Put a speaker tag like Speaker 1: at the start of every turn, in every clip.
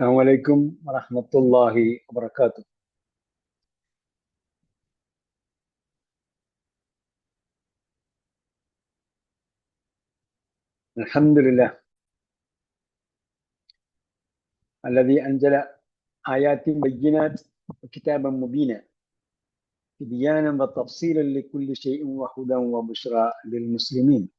Speaker 1: السلام عليكم ورحمة الله وبركاته. الحمد لله. الذي أنزل آيات بينات وكتابا مبينا تبيانا وتفصيلا لكل شيء وهدى وبشرى للمسلمين.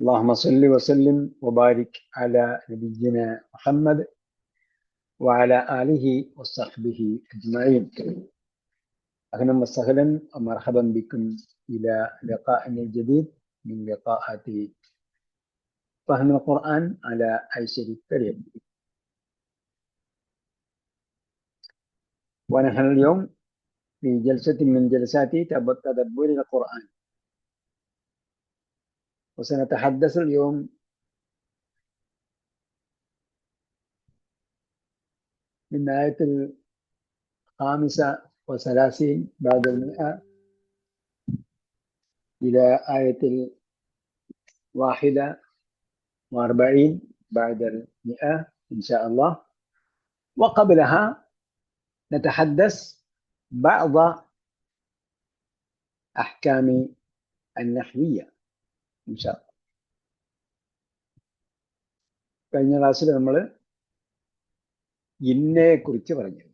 Speaker 1: اللهم صل وسلم وبارك على نبينا محمد وعلى آله وصحبه أجمعين. أهلا وسهلا ومرحبا بكم إلى لقاء جديد من لقاءات فهم القرآن على أيسر الطريق ونحن اليوم في جلسة من جلسات تدبر القرآن. وسنتحدث اليوم. من آية الخامسة وثلاثين بعد المئة إلى آية الواحدة وأربعين بعد المئة إن شاء الله. وقبلها نتحدث بعض أحكام النحوية. കഴിഞ്ഞ ക്ലാസ്സിൽ നമ്മൾ ഇന്നയെ കുറിച്ച് പറഞ്ഞു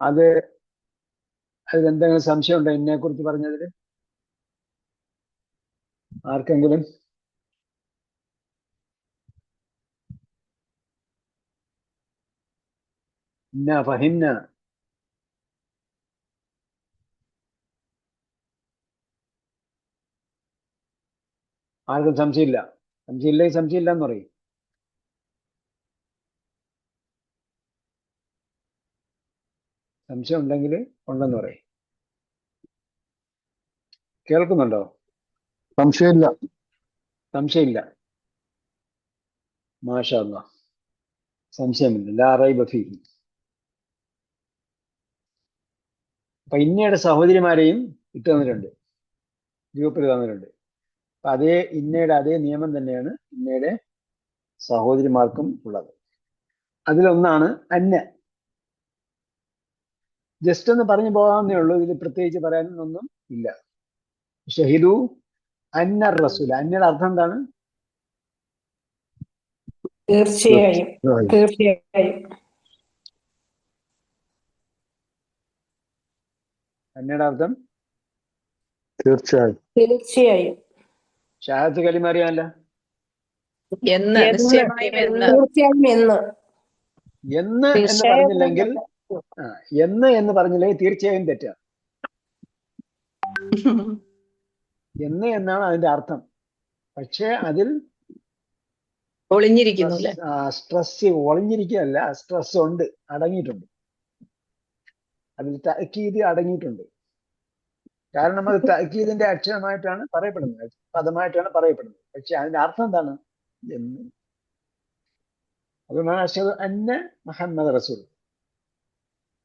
Speaker 1: അത് അതിൽ എന്തെങ്കിലും സംശയമുണ്ടോ ഇന്നയെ കുറിച്ച് പറഞ്ഞതിൽ? ആർക്കെങ്കിലും? ഇന്ന ഫഹിന്ന ആർക്കും സംശയമില്ല. സംശയമില്ലെങ്കിൽ സംശയമില്ല എന്ന് പറയും. സംശയം ഉണ്ടെങ്കിൽ ഉണ്ടെന്ന് പറയും. കേൾക്കുന്നുണ്ടോ?
Speaker 2: സംശയമില്ല.
Speaker 1: സംശയമില്ല. മാഷ സംശയമില്ല. ലാ റൈബ ഫീഹി. അപ്പൊ ഇന്നയുടെ സഹോദരിമാരെയും ഇട്ട് തന്നിട്ടുണ്ട്. ഗ്രൂപ്പിൽ തന്നിട്ടുണ്ട്. അപ്പൊ അതേ ഇന്നയുടെ അതേ നിയമം തന്നെയാണ് ഇന്നയുടെ സഹോദരിമാർക്കും ഉള്ളത്. അതിലൊന്നാണ് അന്ന ജസ്റ്റ് ഒന്ന് പറഞ്ഞു പോകാമെന്നേ ഉള്ളൂ. ഇതിൽ പ്രത്യേകിച്ച് പറയാനൊന്നും ഇല്ല. ഷഹിദു അന്ന റസൂൽ. അന്നയുടെ അർത്ഥം എന്താണ്?
Speaker 3: തീർച്ചയായും. തീർച്ചയായും.
Speaker 1: അന്നയുടെ അർത്ഥം?
Speaker 2: തീർച്ചയായും.
Speaker 3: തീർച്ചയായും.
Speaker 1: ഷഹാദത്ത് കലിമ അറിയാമല്ല
Speaker 4: എന്ന്
Speaker 3: തീർച്ചയായും എന്ന്.
Speaker 1: എന്ന് എന്ന് പറഞ്ഞില്ലെങ്കിൽ എന്ന്. എന്ന് പറഞ്ഞില്ലെങ്കിൽ തീർച്ചയായും തെറ്റാണ് എന്ന് എന്നാണ് അതിന്റെ അർത്ഥം. പക്ഷേ അതിൽ
Speaker 4: ഒളിഞ്ഞിരിക്കുന്നു അല്ലെ?
Speaker 1: സ്ട്രെസ് ഒളിഞ്ഞിരിക്കുകയല്ല സ്ട്രെസ് ഉണ്ട് അടങ്ങിയിട്ടുണ്ട്. അതിൽ തക്കീത് അടങ്ങിയിട്ടുണ്ട്. കാരണം അത് തക്കീതിന്റെ അക്ഷരമായിട്ടാണ് പറയപ്പെടുന്നത്. പദമായിട്ടാണ് പറയപ്പെടുന്നത്. പക്ഷെ അതിന്റെ അർത്ഥം എന്താണ്? എന്ന്. അതുകൊണ്ടാണ് അഷദ് അന്ന മുഹമ്മദ് റസൂൽ.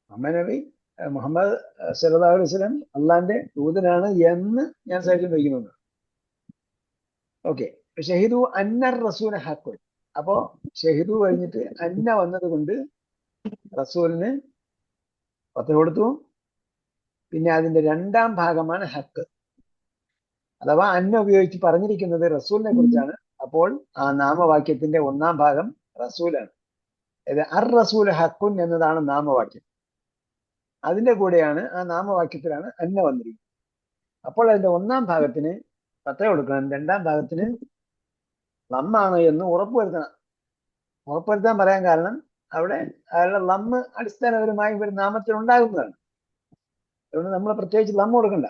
Speaker 1: മുഹമ്മദ് നബി മുഹമ്മദ് സല്ലല്ലാഹു അലൈഹി വസല്ലം അള്ളാന്റെ ദൂതനാണ് എന്ന് ഞാൻ സാക്ഷ്യം വഹിക്കുന്നുണ്ട് ഓക്കെ. ഷഹിദു അന്ന റസൂൽ ഹക്കുൽ. അപ്പോ ഷഹിദു കഴിഞ്ഞിട്ട് അന്ന വന്നത് കൊണ്ട് റസൂലിന് പത്ത് കൊടുത്തു. പിന്നെ അതിന്റെ രണ്ടാം ഭാഗമാണ് ഹക്ക്. അഥവാ അന്ന ഉപയോഗിച്ച് പറഞ്ഞിരിക്കുന്നത് റസൂലിനെ കുറിച്ചാണ്. അപ്പോൾ ആ നാമവാക്യത്തിന്റെ ഒന്നാം ഭാഗം റസൂലാണ്. അതായത് അർ റസൂൽ ഹക്കുൻ എന്നതാണ് നാമവാക്യം. അതിന്റെ കൂടെയാണ് ആ നാമവാക്യത്തിലാണ് അന്ന വന്നിരിക്കുന്നത്. അപ്പോൾ അതിന്റെ ഒന്നാം ഭാഗത്തിന് പത്തേ കൊടുക്കണം. രണ്ടാം ഭാഗത്തിന് ലമ്മാണ് എന്ന് ഉറപ്പുവരുത്തണം. ഉറപ്പുവരുത്താൻ പറയാൻ കാരണം അവിടെ അയാളുടെ ലമ്മ് അടിസ്ഥാനപരമായി ഒരു നാമത്തിൽ ഉണ്ടാകുന്നതാണ്. അതുകൊണ്ട് നമ്മൾ പ്രത്യേകിച്ച് ലമ്മ കൊടുക്കണ്ട.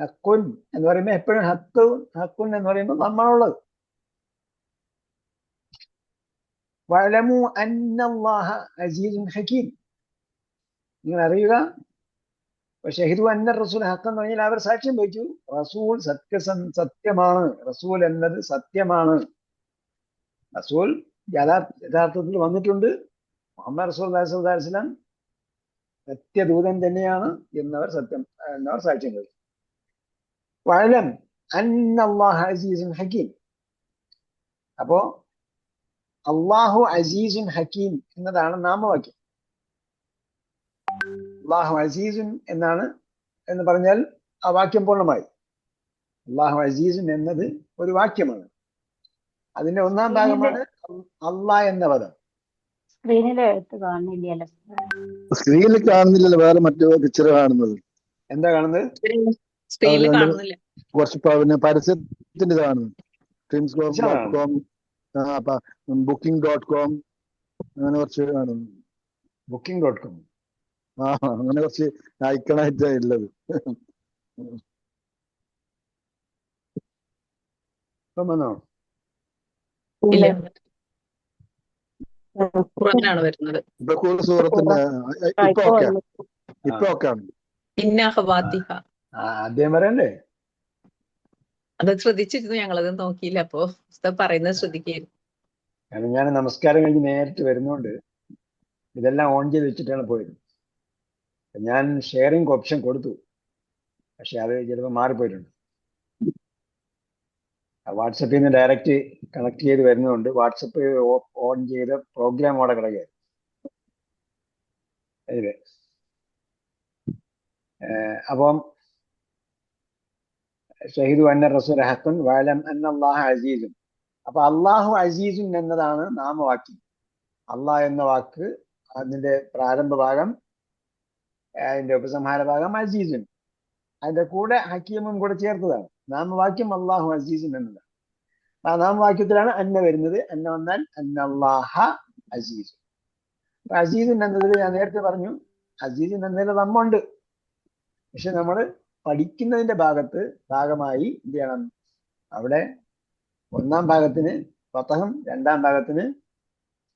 Speaker 1: ഹക്കുൻ എന്ന് പറയുമ്പോൾ എപ്പോഴും ഹക്ക് ഹക്കുൻ എന്ന് പറയുമ്പോൾ നമ്മളുള്ളത്. വലമു അന്നല്ലാഹ അസീസുൻ ഹക്കീം. നിങ്ങൾ അറിയുക ഷഹിദു അന്ന റസൂൽ ഹക്ക് എന്ന് പറഞ്ഞാൽ അവർ സാക്ഷ്യം വഹിച്ചു. റസൂൽ സത്യസൻ സത്യമാണ്. റസൂൽ എന്നത് സത്യമാണ്. റസൂൽ യഥാർത്ഥത്തിൽ വന്നിട്ടുണ്ട്. മുഹമ്മദ് റസൂൽ വസ്ലം സത്യദൂതൻ തന്നെയാണ് എന്നവർ സത്യം എന്നവർ സാക്ഷ്യം കഴിച്ചു വഴലം അസീസുൻ ഹക്കീം. അപ്പോ അള്ളാഹു അസീസുൻ ഹക്കീം എന്നതാണ് നാമവാക്യം. അള്ളാഹു അസീസുൻ എന്നാണ് എന്ന് പറഞ്ഞാൽ ആ വാക്യം പൂർണമായി. അള്ളാഹു അസീസുൻ എന്നത് ഒരു വാക്യമാണ്. അതിന്റെ ഒന്നാം ഭാഗമാണ് അള്ളാഹ് എന്ന പദം.
Speaker 5: സ്ക്രീനിൽ കാണുന്നില്ല കാണുന്നില്ലല്ലോ.
Speaker 2: സ്ക്രീനിൽ കാണുന്നില്ലല്ലോ വേറെ മറ്റു പിക്ചർ കാണുന്നത്.
Speaker 1: എന്താ കാണുന്നത്?
Speaker 4: സ്ക്രീനിൽ കാണുന്നില്ല.
Speaker 2: കുറച്ച് പിന്നെ പരസ്യത്തിന്റെ ഇത് കാണുന്നത് trims dot. Com booking dot com അങ്ങനെ കുറച്ച് കാണുന്നു.
Speaker 1: ബുക്കിംഗ് ഡോട്ട് കോം
Speaker 2: ആ അങ്ങനെ കുറച്ച് ഐക്കണായിട്ടാ ഉള്ളത്.
Speaker 1: ഇപ്പം വന്നോ
Speaker 4: ഇല്ല ഖുർആനാണ് വരുന്നത്
Speaker 2: ഇപ്പൊ കൂടുതൽ സൂറത്തിന്റെ ഇപ്പൊ ഓക്കെ ഇപ്പൊ ഓക്കെ ആണ്
Speaker 4: ഇന്ന ഹവാത്തിഹ
Speaker 1: ശ്രദ്ധിച്ചിരുന്നു ആദ്യം പറയണ്ടേ?
Speaker 4: അത് ശ്രദ്ധിച്ചിരുന്നു ഞങ്ങളത് നോക്കിയില്ല. അപ്പോ പറയുന്നത് ശ്രദ്ധിക്കായിരുന്നു
Speaker 1: കാരണം ഞാൻ നമസ്കാരം കഴിഞ്ഞ് നേരിട്ട് വരുന്നോണ്ട് ഇതെല്ലാം ഓൺ ചെയ്ത് വെച്ചിട്ടാണ് പോയത്. ഞാൻ ഷെയറിംഗ് ഓപ്ഷൻ കൊടുത്തു. പക്ഷെ അത് ചിലപ്പോൾ മാറിപ്പോയിട്ടുണ്ട്. വാട്സപ്പിൽ നിന്ന് ഡയറക്റ്റ് കണക്ട് ചെയ്ത് വരുന്നതുകൊണ്ട് വാട്സപ്പ് ഓൺ ചെയ്ത പ്രോഗ്രാം അവിടെ കിടക്കുകയായിരുന്നു അതെ അപ്പം ഷഹീദു അന്ന റസൂൽ ഹക്കൻ വാലം അള്ളാഹു അസീസും അപ്പൊ അള്ളാഹു അസീസുൻ എന്നതാണ് നാമവാക്യം. അള്ളാഹ് എന്ന വാക്ക് അതിന്റെ പ്രാരംഭ ഭാഗം അതിന്റെ ഉപസംഹാര ഭാഗം അസീസുൻ. അതിന്റെ കൂടെ ഹക്കീമും കൂടെ ചേർത്തതാണ്. നാമവാക്യം അള്ളാഹു അസീസുൻ എന്നതാണ്. ആ നാമവാക്യത്തിലാണ് അന്ന വരുന്നത്. അന്ന വന്നാൽ അന്നല്ലാഹ അസീസ്. അപ്പൊ അസീസുൻ എന്നതിൽ ഞാൻ നേരത്തെ പറഞ്ഞു അസീസിൻ എന്നതിൽ നമ്മുണ്ട്. പക്ഷെ നമ്മൾ പഠിക്കുന്നതിന്റെ ഭാഗത്ത് ഭാഗമായി എന്ത് ചെയ്യണം അവിടെ ഒന്നാം ഭാഗത്തിന് പത്തഹം രണ്ടാം ഭാഗത്തിന്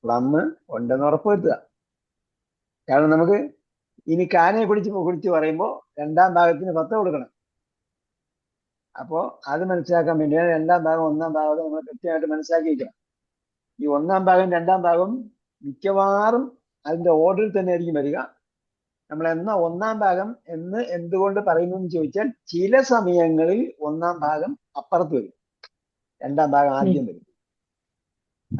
Speaker 1: പ്ലമ്മ് ഉണ്ടെന്ന് ഉറപ്പുവരുത്തുക. കാരണം നമുക്ക് ഇനി കാനയെ കുടിച്ച് കുടിച്ച് പറയുമ്പോൾ രണ്ടാം ഭാഗത്തിന് പത്ത് കൊടുക്കണം. അപ്പോ അത് മനസ്സിലാക്കാൻ വേണ്ടിയാണ് രണ്ടാം ഭാഗം ഒന്നാം ഭാഗം നമ്മൾ കൃത്യമായിട്ട് മനസ്സിലാക്കിയിരിക്കണം. ഈ ഒന്നാം ഭാഗം രണ്ടാം ഭാഗം മിക്കവാറും അതിന്റെ ഓർഡറിൽ തന്നെ ആയിരിക്കും വരിക. നമ്മൾ എന്ന ഒന്നാം ഭാഗം എന്ന് എന്തുകൊണ്ട് പറയുന്നു എന്ന് ചോദിച്ചാൽ ചില സമയങ്ങളിൽ ഒന്നാം ഭാഗം അപ്പുറത്ത് വരും. രണ്ടാം ഭാഗം ആദ്യം വരും.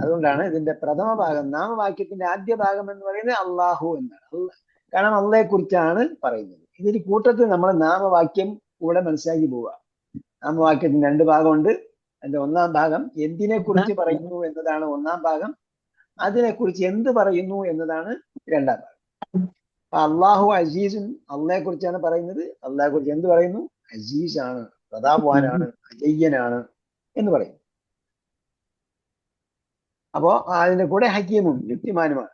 Speaker 1: അതുകൊണ്ടാണ് ഇതിന്റെ പ്രഥമ ഭാഗം നാമവാക്യത്തിന്റെ ആദ്യ ഭാഗം എന്ന് പറയുന്നത് അള്ളാഹു എന്നാണ്. കാരണം അള്ളയെ കുറിച്ചാണ് പറയുന്നത്. ഇതിന് കൂട്ടത്തിൽ നമ്മൾ നാമവാക്യം കൂടെ മനസ്സിലാക്കി പോവുക. നാമവാക്യത്തിന് രണ്ട് ഭാഗമുണ്ട്. അതിന്റെ ഒന്നാം ഭാഗം എന്തിനെ കുറിച്ച് പറയുന്നു എന്നതാണ് ഒന്നാം ഭാഗം. അതിനെ കുറിച്ച് എന്ത് പറയുന്നു എന്നതാണ് രണ്ടാം ഭാഗം. അപ്പൊ അള്ളാഹു അസീസുൻ അള്ളയെ കുറിച്ചാണ് പറയുന്നത്. അള്ളാഹെ കുറിച്ച് എന്ത് പറയുന്നു? അസീസ് ആണ് പ്രതാപവാനാണ് അജയ്യനാണ് എന്ന് പറയും അപ്പോ അതിന്റെ കൂടെ ഹക്കീമും യുക്തിമാനുമാണ്.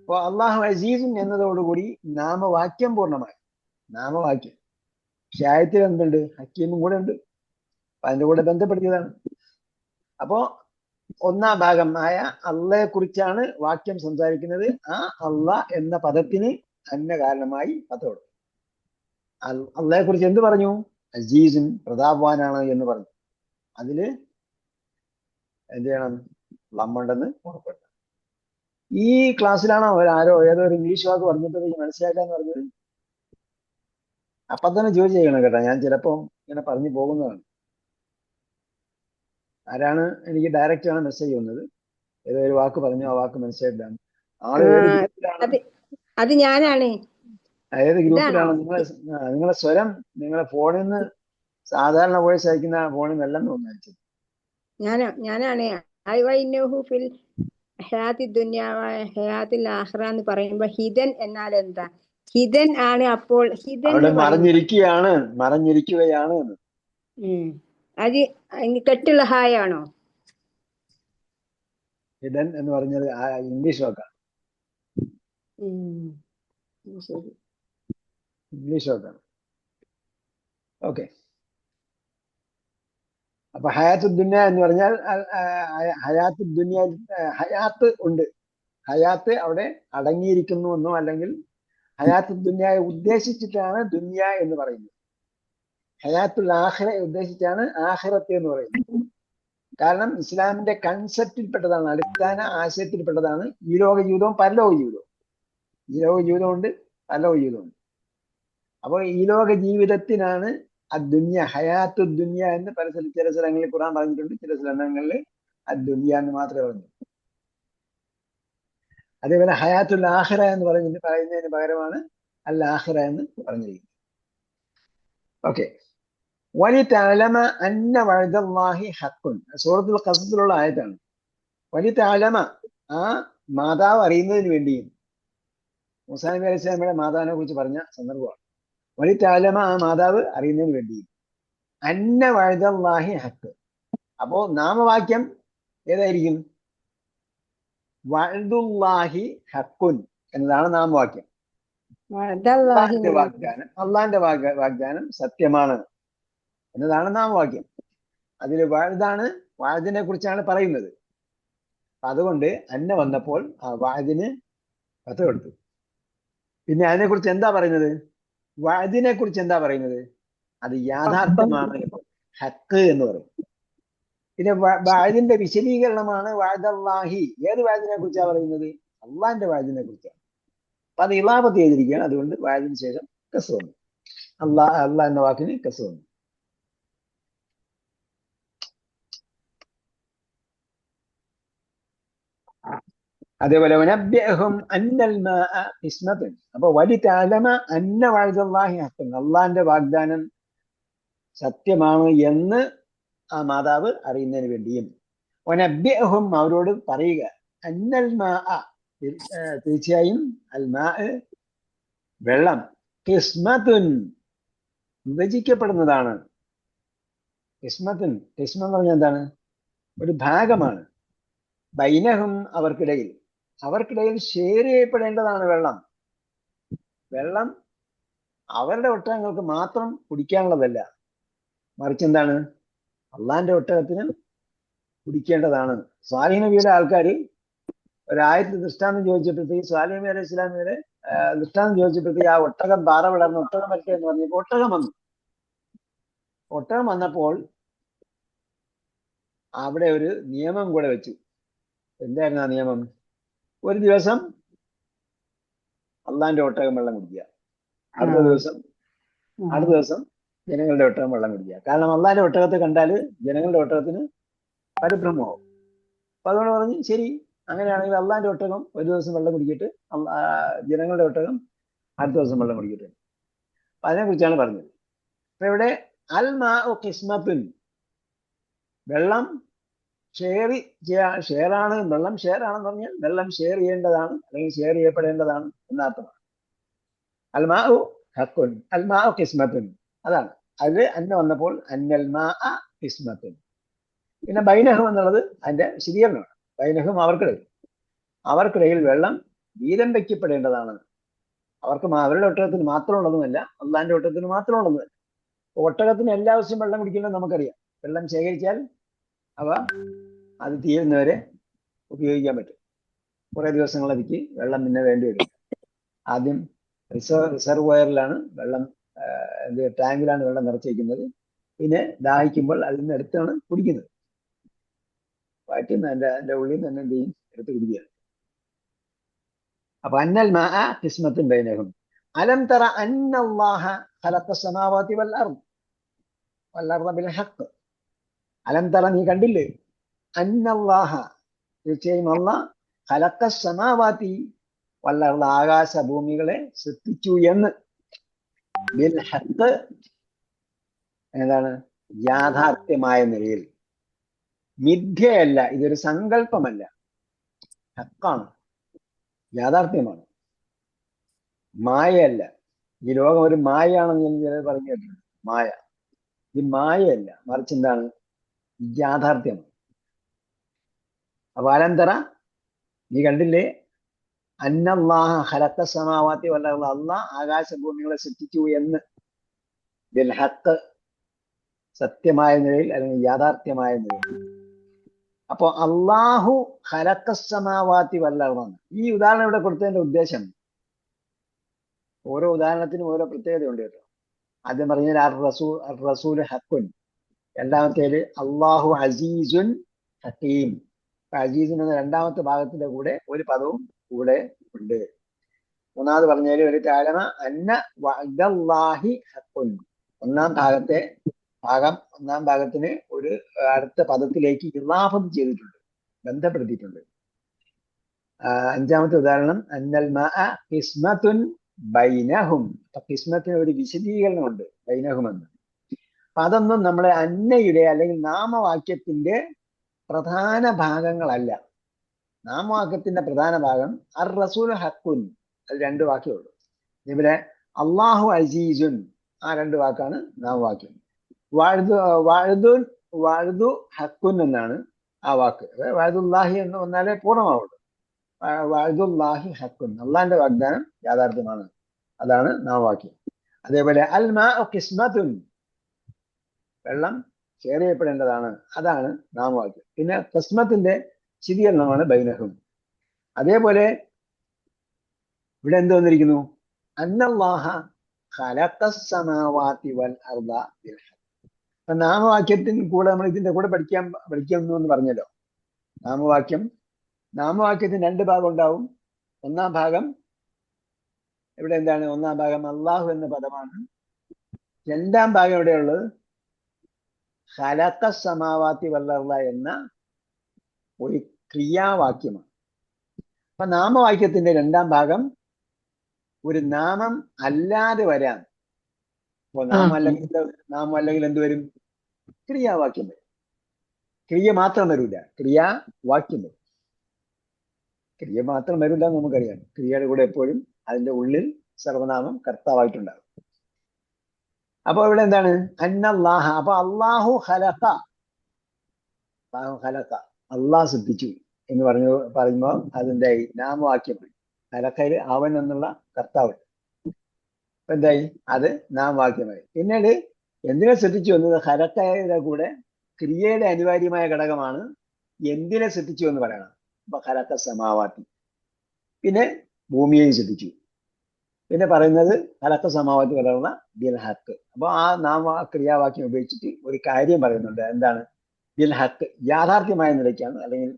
Speaker 1: അപ്പോ അള്ളാഹു അസീസുൻ എന്നതോടുകൂടി നാമവാക്യം പൂർണമായി. നാമവാക്യം. പക്ഷെ ആയത്തിൽ എന്തുണ്ട്? ഹക്കീമും കൂടെ ഉണ്ട്. അതിന്റെ കൂടെ ബന്ധപ്പെടുത്തിയതാണ്. അപ്പോ ഒന്നാം ഭാഗം ആയ അള്ളയെ കുറിച്ചാണ് വാക്യം സംസാരിക്കുന്നത്. ആ അള്ള എന്ന പദത്തിന് അന്ന കാരണമായി പദം. അള്ളയെ കുറിച്ച് എന്ത് പറഞ്ഞു? അജീസും പ്രതാപവാനാണ് എന്ന് പറഞ്ഞു. അതിൽ എന്ത് ചെയ്യണം? ലമ്മുണ്ടെന്ന് ഉറപ്പുണ്ട് ഈ ക്ലാസ്സിലാണോ ആരോ ഏതോ ഒരു ഇംഗ്ലീഷ് വാക്ക് പറഞ്ഞിട്ട് മനസ്സിലാക്കാന്ന് പറഞ്ഞത്? അപ്പൊ തന്നെ ജോലി ചെയ്യണം കേട്ടോ. ഞാൻ ചിലപ്പോ ഇങ്ങനെ പറഞ്ഞു പോകുന്നതാണ്. ആരാണ് എനിക്ക് ഡയറക്റ്റ് ആണ് മെസ്സേജ് വന്നത്. ഏതോ ഒരു വാക്ക് പറഞ്ഞു ആ വാക്ക് മനസ്സിലായിട്ടാണ്
Speaker 3: അത് ഞാനാണ്.
Speaker 1: ഏത് ഗ്രൂപ്പിലാണ്? നിങ്ങളെ നിങ്ങളെ സ്വരം നിങ്ങളെ ഫോണിൽ നിന്ന് സാധാരണ വോയിസ് അയക്കുന്ന ഫോണിൽ നിന്നല്ലെന്ന് തോന്നുന്നു.
Speaker 3: ഞാനാ ഞാനാണ്. അയ്വൈനഹു ഫിൽ ഹയാത്തി ദുന്യ ഹയാത്തിൽ ആഹ്റ എന്ന് പറയുമ്പോ ഹിതൻ എന്നാൽ എന്താ? ഹിതൻ ആണ് അപ്പോൾ ഹിതൻ
Speaker 1: അവിടെ മറഞ്ഞിരിക്കുകയാണ് മറഞ്ഞിരിക്കുകയാണ്.
Speaker 3: അത് കെട്ടുള്ള കെട്ടുള്ള ഹായാണോ
Speaker 1: ഹിതൻ എന്ന് പറഞ്ഞത് ഇംഗ്ലീഷ് വാക്കാണ് ഇംഗ്ലീഷ് വാക്കാണ് ഓക്കെ അപ്പൊ ഹയാത്ത് ദുന്യ എന്ന് പറഞ്ഞാൽ ഹയാത്ത് ദുന്യ ഹയാത്ത് ഉണ്ട്. ഹയാത്ത് അവിടെ അടങ്ങിയിരിക്കുന്നു എന്നോ അല്ലെങ്കിൽ ഹയാത്ത് ദുന്യായെ ഉദ്ദേശിച്ചിട്ടാണ് ദുന്യ എന്ന് പറയുന്നത്. ഹയാത്തുൽ ആഖിറ ഉദ്ദേശിച്ചാണ് ആഖിറത്ത് എന്ന് പറയുന്നത്. കാരണം ഇസ്ലാമിന്റെ കൺസെപ്റ്റിൽപ്പെട്ടതാണ് അടിസ്ഥാന ആശയത്തിൽപ്പെട്ടതാണ് ഈ ലോക ജീവിതവും പരലോക ജീവിതവും ഈ ലോക ജീവിതമുണ്ട് പരലോക ജീവിതമുണ്ട് അപ്പോൾ ഈ ലോക ജീവിതത്തിനാണ് അദ്ദുന്യ ഹയാത്തു ദുന്യ എന്ന് പല ചില സ്ഥലങ്ങളിൽ ഖുറാൻ പറഞ്ഞിട്ടുണ്ട് ചില സ്ഥലങ്ങളിൽ അദ്ദുന്യ എന്ന് മാത്രമേ പറഞ്ഞു അതേപോലെ ഹയാത്തുൽ ആഹിറ എന്ന് പറയുന്ന പറയുന്നതിന് പകരമാണ് അൽ ആഹിറ എന്ന് പറഞ്ഞിരിക്കുന്നത്. ഓക്കെ വലി താലമ അന്ന വഴുതല്ലാഹി ഹക്കുൻ. സൂറത്തുൽ ഖസസിലുള്ള ആയത്താണ്. വലി താലമ ആ മാതാവ് അറിയുന്നതിന് വേണ്ടിയും മുസാ നബി അലൈഹി സ്വലാമയുടെ മാതാവിനെ കുറിച്ച് പറഞ്ഞ സന്ദർഭമാണ്. വലി താലമ ആ മാതാവ് അറിയുന്നതിന് വേണ്ടിയും. അന്ന വഴുതല്ലാഹി ഹക്ക്. അപ്പോ നാമവാക്യം ഏതായിരിക്കും? വഴുതുല്ലാഹി ഹക്കുൻ എന്നതാണ് നാം
Speaker 3: വാക്യം
Speaker 1: അള്ളാന്റെ വാഗ്ദാനം അള്ളാഹിന്റെ വാഗ്ദാനം സത്യമാണ് എന്നതാണ് നാം വാക്യം അതിൽ വാഴുതാണ് വാഴതിനെ കുറിച്ചാണ് പറയുന്നത്. അതുകൊണ്ട് അന്ന വന്നപ്പോൾ ആ വാഴതിന് കത്ത് കൊടുത്തു പിന്നെ അതിനെ കുറിച്ച് എന്താ പറയുന്നത്? വാഴ്ദിനെ കുറിച്ച് എന്താ പറയുന്നത്? അത് യാഥാർത്ഥ്യമാണ് ഹക്ക് എന്ന് പറയും. പിന്നെ വാജിന്റെ വിശദീകരണമാണ് വാജല്ലാഹി ഏത് വാജിനെ കുറിച്ചാണ് പറയുന്നത്? അള്ളാന്റെ വാജിനെ കുറിച്ചാണ് അപ്പൊ അത് ഇളാപത്ത് ചെയ്തിരിക്കുകയാണ്. അതുകൊണ്ട് വാജിന് ശേഷം കസ് വന്നു. അള്ളാ അള്ളാ എന്ന വാക്കിന് കസ് വന്നു. അതേപോലെ അപ്പൊ വലി താലമ അന്ന വാഴ്ദല്ലാഹി ഹക്കൻ. അള്ളാന്റെ വാഗ്ദാനം സത്യമാണ് എന്ന് ആ മാതാവ് അറിയുന്നതിന് വേണ്ടിയും. ഒനബ്യഹും അവരോട് പറയുക അന്നൽ മാ തീർ- തീർച്ചയായും അൽ മാ വെള്ളം കിസ്മത്തുൻ വിഭജിക്കപ്പെടുന്നതാണ്. കിസ്മത്തുൻ കിസ്മ എന്ന് പറഞ്ഞാൽ എന്താണ്? ഒരു ഭാഗമാണ്. ബൈനഹും അവർക്കിടയിൽ. അവർക്കിടയിൽ ഷെയർ ചെയ്യപ്പെടേണ്ടതാണ് വെള്ളം. വെള്ളം അവരുടെ ഒട്ടകങ്ങൾക്ക് മാത്രം കുടിക്കാനുള്ളതല്ല. മറിച്ച് എന്താണ്? അള്ളാന്റെ ഒട്ടകത്തിന് കുടിക്കേണ്ടതാണ്. സ്വാലിഹ് നബിയുടെ ആൾക്കാർ ഒരായിരത്തി ദൃഷ്ടാന്തം ചോദിച്ചപ്പോഴത്തേക്ക് സ്വാലിഹ് നബി അലൈഹി ഇസ്ലാമിയുടെ ദൃഷ്ടാന്തം ചോദിച്ചപ്പോഴത്തേക്ക് ആ ഒട്ടകം പാറ വിളർന്ന് ഒട്ടകം വരട്ടെ എന്ന് പറഞ്ഞപ്പോൾ ഒട്ടകം വന്നു. ഒട്ടകം വന്നപ്പോൾ അവിടെ ഒരു നിയമം കൂടെ വെച്ചു. എന്തായിരുന്നു ആ നിയമം? ഒരു ദിവസം അള്ളാന്റെ ഒട്ടകം വെള്ളം കുടിക്കുക. അടുത്ത ദിവസം അടുത്ത ദിവസം ജനങ്ങളുടെ ഒട്ടകം വെള്ളം കുടിക്കുക. കാരണം അള്ളാന്റെ ഒട്ടകത്തെ കണ്ടാൽ ജനങ്ങളുടെ ഒട്ടകത്തിന് പരിഭ്രമമാവും. അപ്പൊ അതുകൊണ്ട് പറഞ്ഞു ശരി അങ്ങനെയാണെങ്കിൽ അള്ളാന്റെ ഒട്ടകം ഒരു ദിവസം വെള്ളം കുടിക്കിട്ട് ജനങ്ങളുടെ ഒട്ടകം അടുത്ത ദിവസം വെള്ളം കുടിക്കട്ടെ അപ്പൊ അതിനെ കുറിച്ചാണ് പറഞ്ഞത്. അപ്പൊ ഇവിടെ അൽ മാ കിസ്മത്തുൻ. വെള്ളം ഷെയർ ആണ് വെള്ളം ഷെയർ ആണെന്ന് പറഞ്ഞാൽ വെള്ളം ഷെയർ ചെയ്യേണ്ടതാണ് അല്ലെങ്കിൽ ഷെയർ ചെയ്യപ്പെടേണ്ടതാണ് എന്നർത്ഥമാണ്. അൽമാഉ ഹക്കുൻ അൽമാഉ കിസ്മത്തുൻ. അതാണ്. അത് അന്ന വന്നപ്പോൾ അന്നൽമാ കിസ്മത്തുൻ പിന്നെ ബൈനഹം എന്നുള്ളത് അതിന്റെ ശരീരമാണ് ബൈനഹം അവർക്കിടയിൽ. അവർക്കിടയിൽ വെള്ളം വീതം വയ്ക്കപ്പെടേണ്ടതാണ്. അവർക്ക് അവരുടെ ഒട്ടകത്തിന് മാത്രമുള്ളതുമല്ല അള്ളാന്റെ ഒട്ടകത്തിന് മാത്രമുള്ളതുമല്ല. ഒട്ടകത്തിന് എല്ലാ ദിവസവും വെള്ളം കുടിക്കുന്നത് നമുക്കറിയാം. വെള്ളം ശേഖരിച്ചാൽ അവ അത് തീരുന്നവരെ ഉപയോഗിക്കാൻ പറ്റും. കുറേ ദിവസങ്ങളതിക്ക് വെള്ളം പിന്നെ വേണ്ടി വരും ആദ്യം റിസർവ് റിസർവോയറിലാണ് വെള്ളം ഇത് ടാങ്കിലാണ് വെള്ളം നിറച്ചിരിക്കുന്നത് പിന്നെ ദാഹിക്കുമ്പോൾ അതിൽ നിന്ന് എടുത്താണ് കുടിക്കുന്നത്. വയറ്റിൽ നിന്ന് എന്റെ അതിന്റെ ഉള്ളിൽ നിന്ന് തന്നെ എന്ത് ചെയ്യും? എടുത്ത് കുടിക്കുക. അപ്പൊ അന്നൽ മാ കിസ്മത്തും ബൈനഹും. അലം തറ അന്നല്ലാഹ ഖലഖ സമാവാതി വൽ അർദ്. വൽ അർദ അലം തറ നീ കണ്ടില്ലേ? അന്നല്ലാഹ. തീർച്ചയായും അല്ല ഖലഖ സമാവാതി വൽ ആകാശ ഭൂമികളെ സൃഷ്ടിച്ചു എന്ന്. ബിൽ ഹഖ് എന്താണ് യാഥാർത്ഥ്യമായ നിലയിൽ. മിഥ്യയല്ല ഇതൊരു സങ്കല്പമല്ല. ഹക്കാണ്. യാഥാർത്ഥ്യമാണ്. മായയല്ല. ഈ ലോകം ഒരു മായയാണെന്ന് ഞാൻ ചിലർ പറഞ്ഞു കേട്ടിട്ടുണ്ട് മായ. ഈ മായയല്ല. മറിച്ച് എന്താണ്? യാഥാർത്ഥ്യമാണ്. അപ്പൊ അനന്തര നീ കണ്ടില്ലേ? അന്നല്ലാഹ ഹലത്ത സമാവാത്തി വല്ല അള്ളാഹ് ആകാശഭൂമികളെ സൃഷ്ടിച്ചു എന്ന് ബിൽ ഹക്ക് സത്യമായ നിലയിൽ അല്ലെങ്കിൽ യാഥാർത്ഥ്യമായ നിലയിൽ. അപ്പോ അള്ളാഹു ഹലക്കസമാവാത്തി വല്ലതാണ് ഈ ഉദാഹരണം ഇവിടെ കൊടുത്തതിന്റെ ഉദ്ദേശം ഓരോ ഉദാഹരണത്തിനും ഓരോ പ്രത്യേകതയുണ്ട് കേട്ടോ. ആദ്യം പറഞ്ഞാൽ അർ റസൂൽ അർ റസൂൽ ഹക്കുൻ. രണ്ടാമത്തേത് അള്ളാഹു അസീസുൻ ഹക്കീം. അസീസുൻ എന്ന രണ്ടാമത്തെ ഭാഗത്തിന്റെ കൂടെ ഒരു പദവും കൂടെ ഉണ്ട്. മൂന്നാമത് പറഞ്ഞാൽ ഒരു താരമ അന്ന വഅദല്ലാഹി ഹഖുൻ ഒന്നാം ഭാഗത്തെ ഭാഗം ഒന്നാം ഭാഗത്തിന് ഒരു അടുത്ത പദത്തിലേക്ക് ഇറാഫത് ചെയ്തിട്ടുണ്ട് ബന്ധപ്പെടുത്തിയിട്ടുണ്ട്. അഞ്ചാമത്തെ ഉദാഹരണം അന്നൽ മഅ ബൈനഹും. അപ്പൊ ഖിസ്മത്തിന് ഒരു വിശദീകരണമുണ്ട് ബൈനഹും എന്ന് അപ്പൊ അതൊന്നും നമ്മളെ അന്നയുടെ അല്ലെങ്കിൽ നാമവാക്യത്തിന്റെ പ്രധാന ഭാഗങ്ങളല്ല. നാമവാക്യത്തിന്റെ പ്രധാന ഭാഗം അർ റസൂൽ ഹക്കുൻ. അത് രണ്ട് വാക്കേ ഉള്ളൂ. ഇവിടെ അള്ളാഹു അസീസുൻ. ആ രണ്ട് വാക്കാണ് നാമവാക്യം. വാഴുതു വാഴുതുൻ വാഴുതു ഹക്കുൻ എന്നാണ് ആ വാക്ക്. വാഴുദുല്ലാഹി എന്ന് വന്നാലേ പൂർണമാവുള്ളൂ. വാഴുദുല്ലാഹി ഹക്കുൻ. അള്ളാഹിന്റെ വാഗ്ദാനം യാഥാർത്ഥ്യമാണ്. അതാണ് നാമവാക്യം. അതേപോലെ അൽ മാ വെള്ളം ഷെയർ ചെയ്യപ്പെടേണ്ടതാണ്. അതാണ് നാമവാക്യം. പിന്നെ കിസ്മത്തിന്റെ സ്ഥിരീകരണമാണ് ബൈനഹും. അതേപോലെ ഇവിടെ എന്ത് വന്നിരിക്കുന്നു. അപ്പൊ നാമവാക്യത്തിന് കൂടെ നമ്മൾ ഇതിന്റെ കൂടെ പഠിക്കാൻ പഠിക്കുന്നു എന്ന് പറഞ്ഞല്ലോ. നാമവാക്യം. നാമവാക്യത്തിന് രണ്ട് ഭാഗം ഉണ്ടാവും. ഒന്നാം ഭാഗം ഇവിടെ എന്താണ്? ഒന്നാം ഭാഗം അള്ളാഹു എന്ന പദമാണ്. രണ്ടാം ഭാഗം ഇവിടെയുള്ളത് ഖലഖസ് സമാവാത്തി അർദ എന്ന ഒരു ക്രിയാവാക്യമാണ്. അപ്പൊ നാമവാക്യത്തിന്റെ രണ്ടാം ഭാഗം ഒരു നാമം അല്ലാതെ വരാൻ. അപ്പൊ നാമം. അല്ലെങ്കിൽ നാമം അല്ലെങ്കിൽ എന്ത് വരും? ക്രിയാവാക്യം വരും. ക്രിയ മാത്രം വരില്ല ക്രിയാവാക്യം വരും. ക്രിയ മാത്രം വരില്ല എന്ന് നമുക്കറിയാം. ക്രിയയുടെ കൂടെ എപ്പോഴും അതിന്റെ ഉള്ളിൽ സർവനാമം കർത്താവായിട്ടുണ്ടാകും. അപ്പൊ ഇവിടെ എന്താണ്? അന്നല്ലാഹ. അപ്പൊ അള്ളാഹു ഹലഹ അള്ളാഹു ഹലഖ അള്ളാഹ് സിദ്ധിച്ചു എന്ന് പറഞ്ഞു പറയുമ്പോൾ അതിന്റെ നാമവാക്യമായി ഹലഖയിൽ അവൻ എന്നുള്ള കർത്താവ്. എന്തായി? അത് നാമവാക്യമായി പിന്നീട് എന്തിനെ ശ്രദ്ധിച്ചു എന്നത് ഹരക്കയുടെ കൂടെ ക്രിയയുടെ അനിവാര്യമായ ഘടകമാണ് എന്തിനെ ശ്രദ്ധിച്ചു എന്ന് പറയണം. അപ്പൊ ഹലക്ക സമാവാത്തി. പിന്നെ ഭൂമിയെയും ശ്രദ്ധിച്ചു. പിന്നെ പറയുന്നത് ഹലക്ക സമാവാത്തി പറയുന്ന ബിൽ അപ്പോൾ അപ്പൊ ആ നാമ ക്രിയാവാക്യം ഉപയോഗിച്ചിട്ട് ഒരു കാര്യം പറയുന്നുണ്ട്. എന്താണ്? ബിൽ ഹക്ക് യാഥാർത്ഥ്യമായ നിലയ്ക്കാണ് അല്ലെങ്കിൽ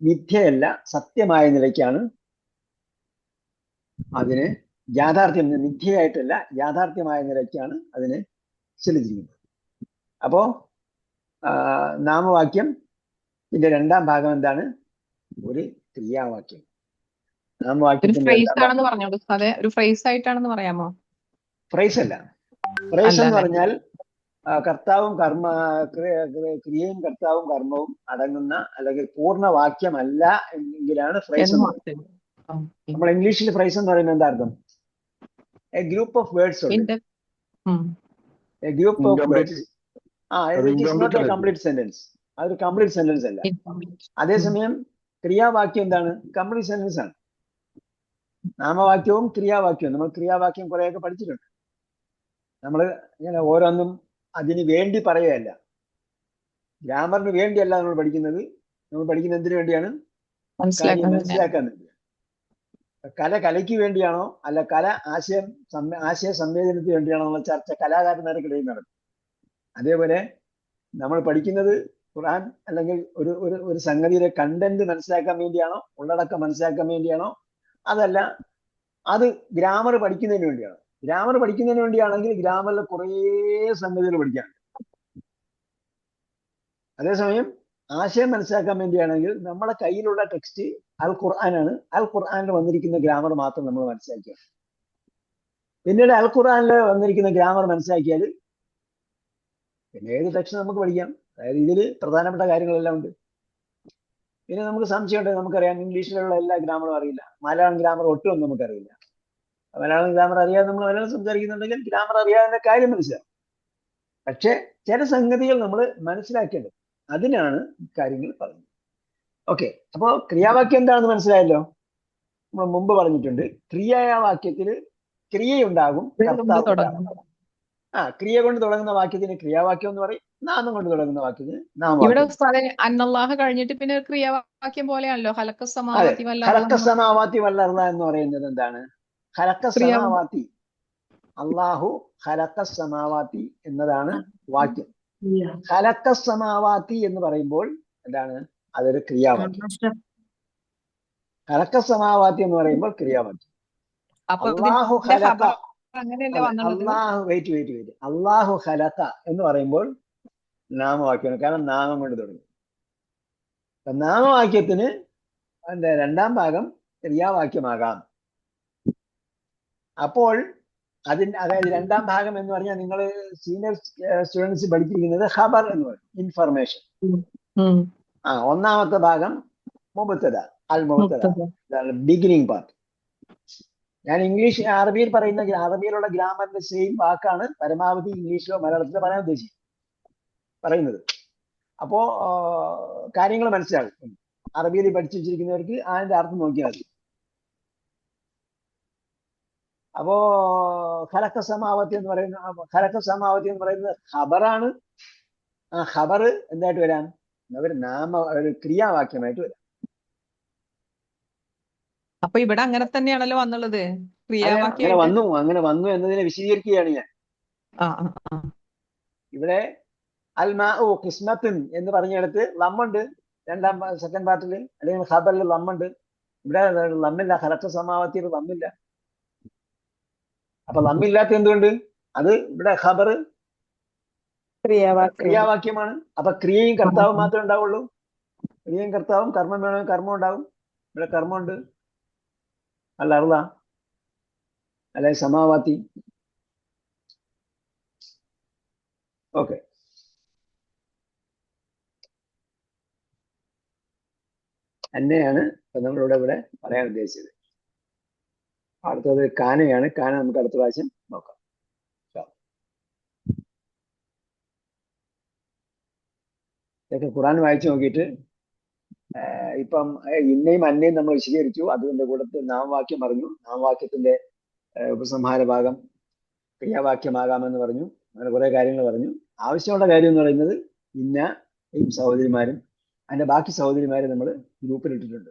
Speaker 1: മിഥ്യയല്ല സത്യമായ നിലയ്ക്കാണ് അതിന് യാഥാർത്ഥ്യം മിഥ്യയായിട്ടല്ല യാഥാർത്ഥ്യമായ നിലയ്ക്കാണ് അതിന് ചെലുത്തിയിരിക്കുന്നത് അപ്പോ നാമവാക്യം ഇതിന്റെ രണ്ടാം ഭാഗം എന്താണ്? ഒരു ക്രിയാവാക്യം. നാമവാക്യം
Speaker 4: ഫ്രേസ്
Speaker 1: അല്ല. ഫ്രൈസ് എന്ന് പറഞ്ഞാൽ കർത്താവും കർമ്മ ക്രിയ- ക്രിയ- ക്രിയയും കർത്താവും കർമ്മവും അടങ്ങുന്ന അല്ലെങ്കിൽ പൂർണ വാക്യമല്ല എങ്കിലാണ് ഫ്രൈസ്
Speaker 4: എന്ന്
Speaker 1: എന്ന് പറയുന്നത് നമ്മൾ ഇംഗ്ലീഷിൽ ഫ്രൈസ് എന്ന് പറയുന്നത് എന്താ അർത്ഥം? A group of words a group of. Words ആ it is not a complete sentence അതൊരു കംപ്ലീറ്റ് സെന്റൻസ് അല്ല. അതേസമയം ക്രിയാവാക്യം എന്താണ്? കംപ്ലീറ്റ് സെന്റൻസ് ആണ്. നാമവാക്യവും ക്രിയാവാക്യവും. നമ്മൾ ക്രിയാവാക്യം കുറെയൊക്കെ പഠിച്ചിട്ടുണ്ട്. നമ്മൾ ഇങ്ങനെ ഓരോന്നും അതിന് വേണ്ടി പറയുകയല്ല. ഗ്രാമറിന് വേണ്ടിയല്ല നമ്മൾ പഠിക്കുന്നത്. നമ്മൾ പഠിക്കുന്നത് എന്തിനു വേണ്ടിയാണ്?
Speaker 4: മനസ്സിലാക്കാൻ.
Speaker 1: വേണ്ടിയാണ്. കല കലയ്ക്ക് വേണ്ടിയാണോ? അല്ല കല ആശയം ആശയ സംവേദനത്തിന് വേണ്ടിയാണോ എന്നുള്ള ചർച്ച കലാകാരന്മാർക്കിടയിൽ നടക്കും. അതേപോലെ നമ്മൾ പഠിക്കുന്നത് ഖുർആൻ അല്ലെങ്കിൽ ഒരു ഒരു ഒരു സംഗതിയുടെ കണ്ടന്റ് മനസ്സിലാക്കാൻ വേണ്ടിയാണോ? ഉള്ളടക്കം മനസ്സിലാക്കാൻ വേണ്ടിയാണോ? അതല്ല അത് ഗ്രാമർ പഠിക്കുന്നതിന് വേണ്ടിയാണോ? ഗ്രാമർ പഠിക്കുന്നതിന് വേണ്ടിയാണെങ്കിൽ ഗ്രാമറിൽ കുറേ സംഗതികൾ പഠിക്കാം. അതേസമയം ആശയം മനസ്സിലാക്കാൻ വേണ്ടിയാണെങ്കിൽ നമ്മുടെ കയ്യിലുള്ള ടെക്സ്റ്റ് അൽ ഖുർആനാണ് അൽ ഖുർആനിൽ വന്നിരിക്കുന്ന ഗ്രാമർ മാത്രം നമ്മൾ മനസ്സിലാക്കുക. പിന്നീട് അൽ ഖുർആനിൽ വന്നിരിക്കുന്ന ഗ്രാമർ മനസ്സിലാക്കിയാൽ പിന്നെ ഏത് ടെക്സ്റ്റ് നമുക്ക് പഠിക്കാം? അതായത് ഇതിൽ പ്രധാനപ്പെട്ട കാര്യങ്ങളെല്ലാം ഉണ്ട്. പിന്നെ നമുക്ക് സംശയമുണ്ട് നമുക്കറിയാം ഇംഗ്ലീഷിലുള്ള എല്ലാ ഗ്രാമറും അറിയില്ല. മലയാളം ഗ്രാമർ ഒട്ടും നമുക്കറിയില്ല. മലയാളം ഗ്രാമർ അറിയാതെ നമ്മൾ മലയാളം സംസാരിക്കുന്നുണ്ടെങ്കിൽ ഗ്രാമർ അറിയാതെ കാര്യം മനസ്സിലാവും. പക്ഷെ ചില സംഗതികൾ നമ്മൾ മനസ്സിലാക്കേണ്ടത് അതിനാണ് കാര്യങ്ങൾ പറഞ്ഞത് ഓക്കെ അപ്പോൾ ക്രിയാവാക്യം എന്താണെന്ന് മനസ്സിലായല്ലോ? നമ്മൾ മുമ്പ് പറഞ്ഞിട്ടുണ്ട് ക്രിയാവാക്യത്തിൽ ക്രിയയുണ്ടാകും. ആ ക്രിയ കൊണ്ട് തുടങ്ങുന്ന വാക്യത്തിന് ക്രിയാവാക്യം എന്ന് പറയും നാമം കൊണ്ട് തുടങ്ങുന്ന വാക്യത്തിന്
Speaker 4: ഇവിടെ
Speaker 1: നാമവാക്യം
Speaker 4: ഉസ്താദെ കഴിഞ്ഞിട്ട് പിന്നെ ക്രിയാവാക്യം പോലെയാണല്ലോ.
Speaker 1: ഹലക്കസമാവാത്തി വല്ലർന്ന എന്ന് പറയുന്നത് എന്താണ്? ഹലക്കസമാവാത്തി അള്ളാഹു ഹലക്കസമാവാത്തി എന്നതാണ് വാക്യം. ഖലക്ക സമാവാത്തി എന്ന് പറയുമ്പോൾ എന്താണ്? അതൊരു ക്രിയാവാക്യം. ഖലക്ക സമാവാത്തി എന്ന് പറയുമ്പോൾ ക്രിയാവാക്യം. അള്ളാഹു ഖലക്ക Allah wait wait wait Allah ഖലക്ക എന്ന് പറയുമ്പോൾ നാമവാക്യമാണ്. കാരണം നാമം കൊണ്ട് തുടങ്ങി. നാമവാക്യത്തിന് എന്താ രണ്ടാം ഭാഗം ക്രിയാവാക്യമാകാം. അപ്പോൾ അതിന്റെ അതായത് രണ്ടാം ഭാഗം എന്ന് പറഞ്ഞാൽ നിങ്ങൾ സീനിയർ സ്റ്റുഡൻസ് പഠിച്ചിരിക്കുന്നത് ഖബർ എന്ന് പറയും ഇൻഫർമേഷൻ. ആ ഒന്നാമത്തെ ഭാഗം മുബത്തത അൽ മുബത്തത ബിഗിനിങ് പാർട്ട് ഞാൻ ഇംഗ്ലീഷ് അറബിയിൽ പറയുന്ന അറബിയിലുള്ള ഗ്രാമറിന്റെ സെയിം വാക്കാണ് പരമാവധി ഇംഗ്ലീഷിലോ മലയാളത്തിലോ പറയാൻ ഉദ്ദേശിക്കും പറയുന്നത്. അപ്പോ കാര്യങ്ങൾ മനസ്സിലാകും. അറബിയിൽ പഠിച്ചു വെച്ചിരിക്കുന്നവർക്ക് അതിന്റെ അർത്ഥം നോക്കിയാൽ മതി. അപ്പോ ഖലക്ക സമാവത്തി എന്ന് പറയുന്ന ഖലക്ക സമാവത്തി എന്ന് പറയുന്നത് ഖബറാണ്. ആ ഖബർ എന്തായിട്ട് വരാം? ഒരു നാമ ഒരു ക്രിയാവാക്യമായിട്ട് വരാം.
Speaker 4: അപ്പൊ ഇവിടെ അങ്ങനെ തന്നെയാണല്ലോ വന്നുള്ളത്.
Speaker 1: അങ്ങനെ വന്നു അങ്ങനെ വന്നു എന്നതിനെ വിശദീകരിക്കുകയാണ് ഞാൻ. ഇവിടെ അൽമാ ഓ കിസ്മത്തിൻ എന്ന് പറഞ്ഞിടത്ത് ലമ്മുണ്ട് രണ്ടാം സെക്കൻഡ് പാർട്ടിൽ അല്ലെങ്കിൽ ഖബറിൽ ലമ്മുണ്ട് ഇവിടെ ലമ്മില്ല ഖലക്ക സമാവത്തിൽ ലമ്മില്ല അപ്പൊ ലമ്മില്ലാത്ത എന്തുകൊണ്ട്? അത് ഇവിടെ ഖബർ
Speaker 3: ക്രിയാവാക്യം.
Speaker 1: ക്രിയാവാക്യമാണ്. അപ്പൊ ക്രിയയും കർത്താവും മാത്രമേ ഉണ്ടാവുള്ളൂ. ക്രിയയും കർത്താവും കർമ്മം വേണമെങ്കിൽ കർമ്മം ഉണ്ടാവും. ഇവിടെ കർമ്മമുണ്ട്. അല്ല അറുത. അല്ലെ സമാവാത്തി. ഓക്കെ. തന്നെയാണ് ഇപ്പൊ നമ്മളിവിടെ ഇവിടെ പറയാൻ ഉദ്ദേശിച്ചത്. അടുത്തത് കാനയാണ്. കാന നമുക്ക് അടുത്ത പ്രാവശ്യം നോക്കാം. ഇതൊക്കെ ഖുറാൻ വായിച്ചു നോക്കിയിട്ട് ഇപ്പം ഇന്നയും അന്നയും നമ്മൾ വിശദീകരിച്ചു. അതിന്റെ കൂടത്തിൽ നാമവാക്യം പറഞ്ഞു. നാമവാക്യത്തിന്റെ ഉപസംഹാര ഭാഗം ക്രിയാവാക്യമാകാമെന്ന് പറഞ്ഞു. അങ്ങനെ കുറെ കാര്യങ്ങൾ പറഞ്ഞു. ആവശ്യമുള്ള കാര്യം എന്ന് പറയുന്നത് ഇന്ന ഈ സഹോദരിമാരും അതിന്റെ ബാക്കി സഹോദരിമാരെ നമ്മൾ ഗ്രൂപ്പിൽ ഇട്ടിട്ടുണ്ട്.